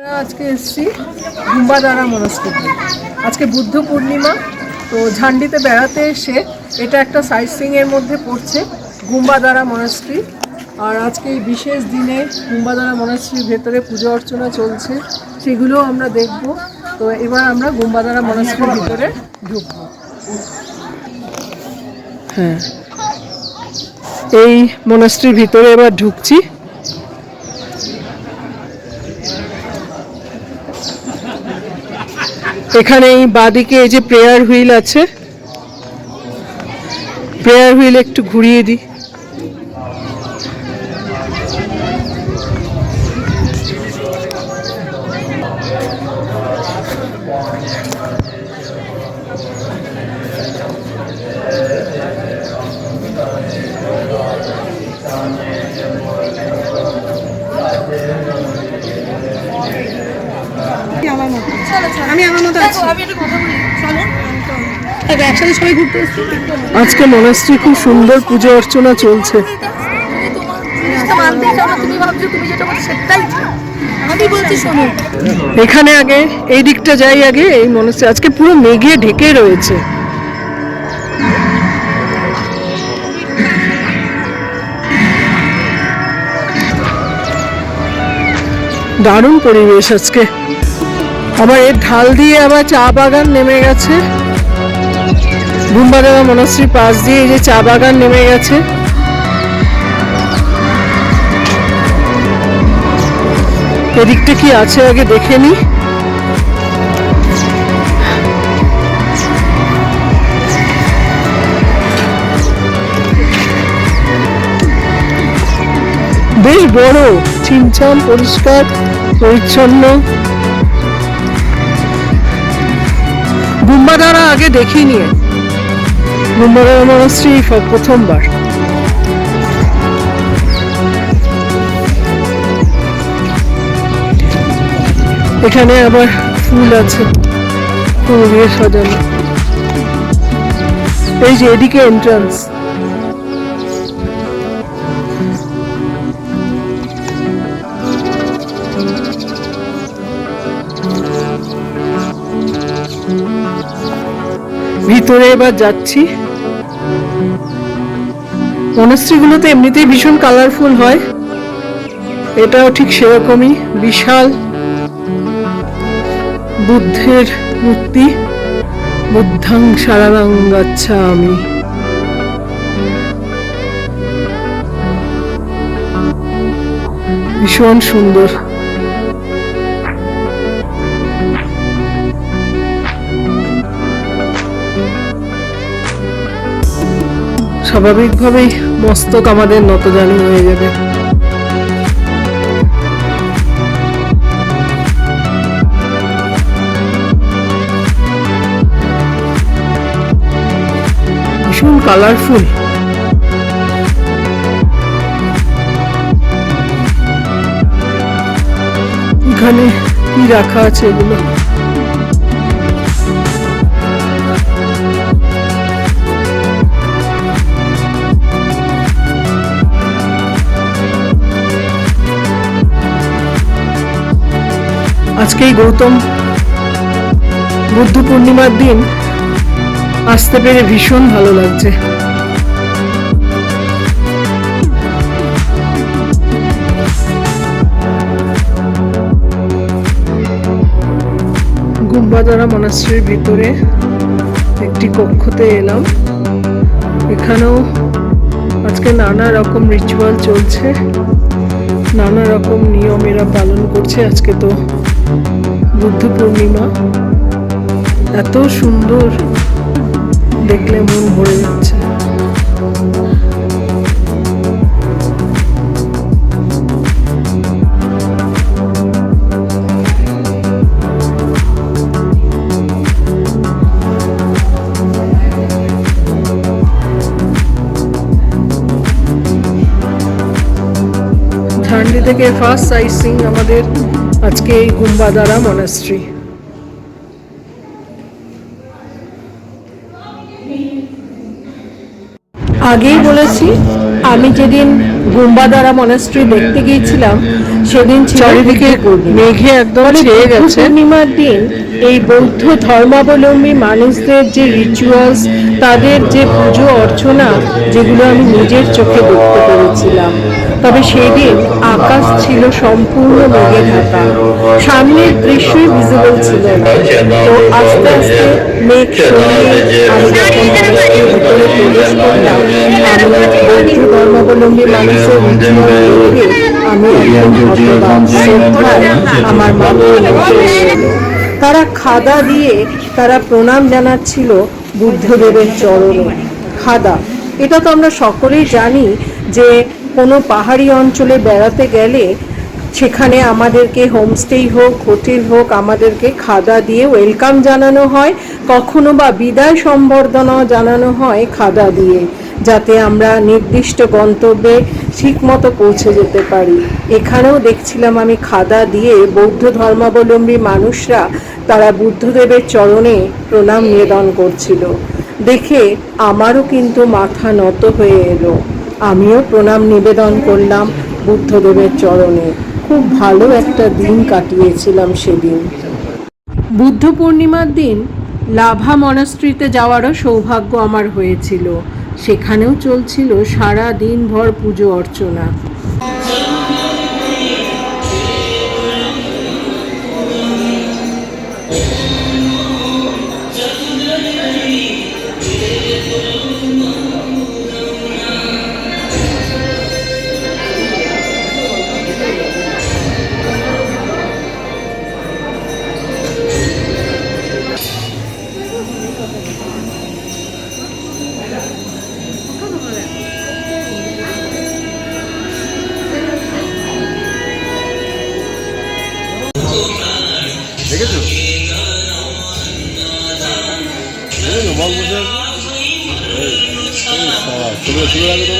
আজকে এসেছি গুম্বাদারা মনস্টিতে আজকে বুদ্ধ পূর্ণিমা, তো ঝান্ডিতে বেড়াতে এসে এটা একটা সাইট এর মধ্যে পড়ছে, গুম্বাদারা মনস্ট্রি আর আজকে এই বিশেষ দিনে গুম্বাদারা মনস্ট্রির ভেতরে পুজো অর্চনা চলছে, সেগুলো আমরা দেখব। তো এবার আমরা গুম্বাদারা মনস্ট্রির ভিতরে ঢুকবো। হ্যাঁ। এই মনস্ট্রির ভিতরে এবার ঢুকছি। এখানে এই বাঁদিকে এই যে প্রেয়ার হুইল আছে। প্রেয়ার হুইল একটু ঘুরিয়ে দিই। একসাথে সবাই ঘুরতে এসেছি। আজকে মনস্ট্রি খুব সুন্দর পুজো অর্চনা চলছে। এখানে আগে এই দিকটা যাই আগে এই মনস্ট্রি আজকে পুরো মেঘে ঢেকে রয়েছে। দারুণ পরিবেশ আজকে। আবার এর ঢাল দিয়ে আবার চা বাগান নেমে গেছে। গুম্বাদেবা মনস্ট্রি পাশ দিয়ে এই যে চা বাগান নেমে গেছে। এদিকটা কি আছে আগে দেখে নি। বেশ বড় ছিমছাম পরিষ্কার, পরিচ্ছন্ন। গুম্বাদারা আগে দেখিনি গুম্বাদারা মনস্ট্রি প্রথমবার। এখানে আবার ফুল আছে ফুল দিয়ে সাজানো। এই যে এদিকে এন্ট্রান্স ভিতরে এবার যাচ্ছি। মনস্ট্রিগুলোতে এমনিতেই ভীষণ কালারফুল হয়। এটাও ঠিক সেরকমই বিশাল বুদ্ধের মূর্তি। বুদ্ধাং সারারাং গাচ্ছা আমি। ভীষণ সুন্দর। স্বাভাবিকভাবেই মস্তক আমাদের নতজানু হয়ে যাবে। ভীষণ কালারফুল এখানে কি রাখা আছে এগুলো আজকেই গৌতম বুদ্ধ পূর্ণিমার দিন আসতে পেরে ভীষণ ভালো লাগছে। গুম্বাদারা মনাস্ট্রির ভিতরে একটি কক্ষতে এলাম। এখানেও আজকে নানা রকম রিচুয়াল চলছে। নানা রকম নিয়ম এরা পালন করছে আজকে তো। বুদ্ধ পূর্ণিমা। এত সুন্দর দেখলে মন ভরে যাচ্ছে। থেকে ফার্স্ট সাইট সিং আমাদের আজকে এই গুম্বাদারা মনাস্ট্রি আগেই বলেছি আমি যেদিন গুম্বাদারা মনাস্ট্রি দেখতে গিয়েছিলাম সেদিন চারিদিকে মেঘে একদম ফলে ছেয়ে গেছে। পূর্ণিমার দিন এই বৌদ্ধ ধর্মাবলম্বী মানুষদের যে রিচুয়ালস তাদের যে পুজো অর্চনা যেগুলো আমি নিজের চোখে দেখতে পেরেছিলাম। তবে সেদিন আকাশ ছিল সম্পূর্ণ মেঘে ঢাকা। সামনের দৃশ্যই ভিজিবল ছিল তো আস্তে আস্তে মেঘ সরিয়ে আমি যখন মনস্টের ভিতরে প্রবেশ করলাম আমি বৌদ্ধ ধর্মাবলম্বী মানুষের আমি আমার। তারা খাদা দিয়ে তারা প্রণাম জানাচ্ছিল বুদ্ধদেবের চরণে। খাদা। এটা তো আমরা সকলেই জানি যে কোনো পাহাড়ি অঞ্চলে বেড়াতে গেলে সেখানে আমাদেরকে হোমস্টেই হোক হোটেল হোক আমাদেরকে খাদা দিয়ে ওয়েলকাম জানানো হয়। কখনো বা বিদায় সম্বর্ধনাও জানানো হয় খাদা দিয়ে। যাতে আমরা নির্দিষ্ট গন্তব্যে ঠিকমতো পৌঁছে যেতে পারি। এখানেও দেখছিলাম আমি খাদা দিয়ে বৌদ্ধ ধর্মাবলম্বী মানুষরা তারা বুদ্ধদেবের চরণে প্রণাম নিবেদন করছিল। দেখে আমারও কিন্তু মাথা নত হয়ে এলো। আমিও প্রণাম নিবেদন করলাম বুদ্ধদেবের চরণে। খুব ভালো একটা দিন কাটিয়েছিলাম সেদিন। বুদ্ধ পূর্ণিমার দিন লাভা মনাস্ট্রিতে যাওয়ারও সৌভাগ্য আমার হয়েছিল। সেখানেও চলছিল সারা দিন ভর পুজো অর্চনা। dulu lagi dulu